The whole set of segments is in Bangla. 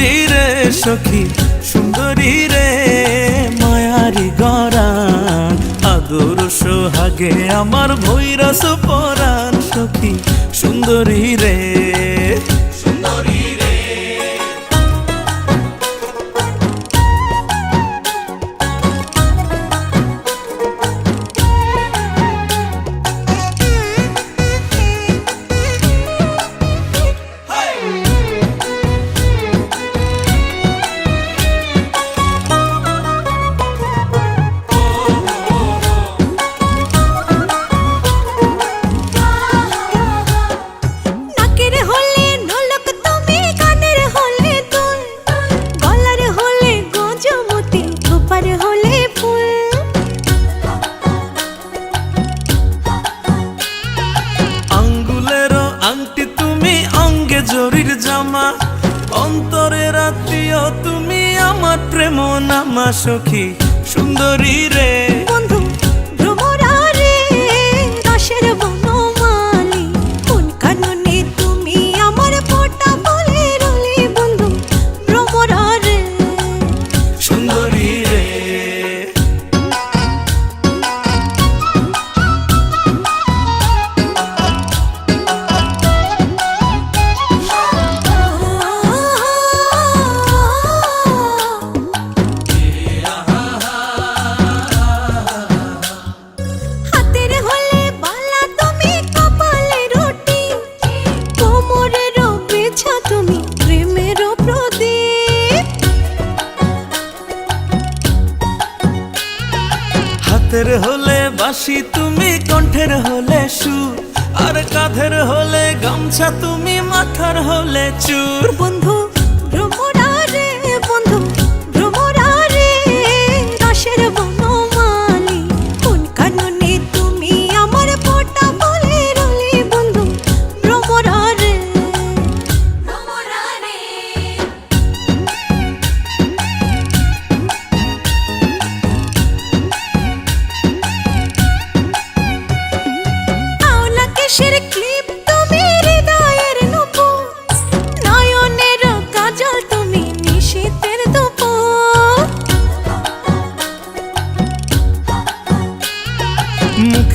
সুন্দরী রে সখী, সুন্দরী রে মায়ারি গরান। আদর সোহাগে আমার ভৈরস পরাণ সখী, সুন্দরী রে। সুন্দরী আংটি তুমি অঙ্গে জরির জামা? অন্তরে রাত্রিও তুমি আমার প্রেম নামা সখী। সুন্দরী রে হাতের হলে বাসি তুমি কণ্ঠের হলে সুর আর কাঁধের হলে গামছা, তুমি মাথার হলে চুর। বন্ধু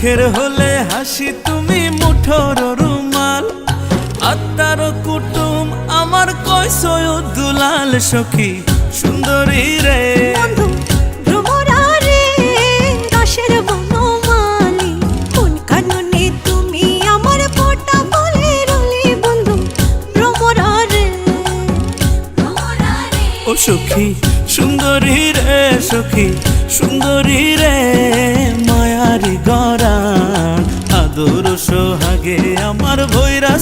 মুখের হলে হাসি তুমি মুঠোর রুমাল। আত্মার কুটুম আমার কয়সয় দুলাল সখী। সুন্দরী রে। ও সখী সুন্দরী রে সখী সুন্দরী রে। সোহাগে আমার ভৈরা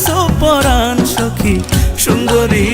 পরাণ সখী সুন্দরী